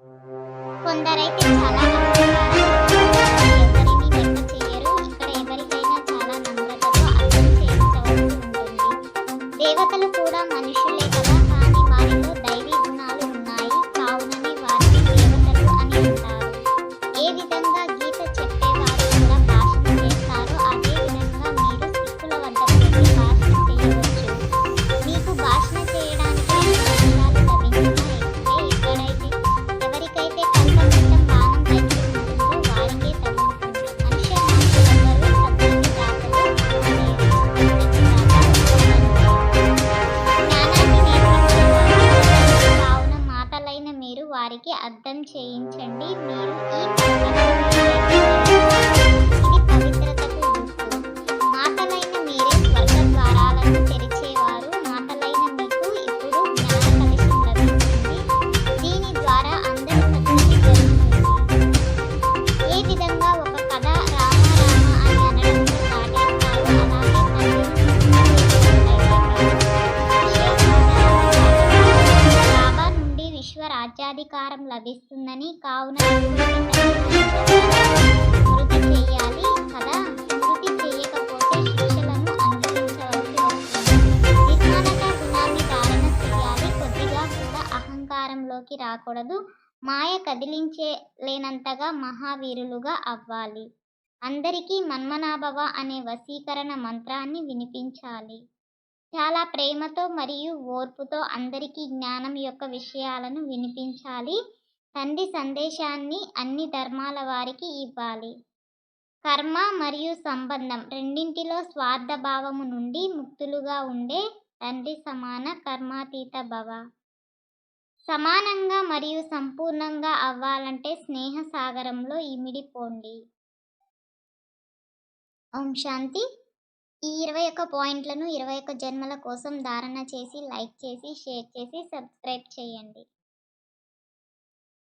అని అంటారు కొందరైతే చాలా వారికి అర్థం చేయించండి. మీరు ఈ రాజ్యాధికారం లభిస్తుందని కావున స్మృతి చేయాలి కదా? మృతి చేయకపోతే శిక్షలను అనుభవించవలసి వస్తుంది. నిర్మాణక గుణాన్ని ధారణ చేయాలి కొద్దిగా కూడా అహంకారంలోకి రాకూడదు. మాయ కదిలించే లేనంతగా మహావీరులుగా అవ్వాలి. అందరికీ మన్మనాభవ అనే వశీకరణ మంత్రాన్ని వినిపించాలి. చాలా ప్రేమతో మరియు ఓర్పుతో అందరికీ జ్ఞానం యొక్క విషయాలను వినిపించాలి. తండ్రి సందేశాన్ని అన్ని ధర్మాల వారికి ఇవ్వాలి. కర్మ మరియు సంబంధం రెండింటిలో స్వార్థ భావము నుండి ముక్తులుగా ఉండే తండ్రి సమాన కర్మాతీత భవ. సమానంగా మరియు సంపూర్ణంగా అవ్వాలంటే స్నేహ సాగరంలో ఇమిడిపోండి. ఓం శాంతి. ఈ ఇరవై ఒక్క పాయింట్లను ఇరవై ఒక్క జన్మల కోసం ధారణ చేసి లైక్ చేసి షేర్ చేసి సబ్స్క్రైబ్ చేయండి.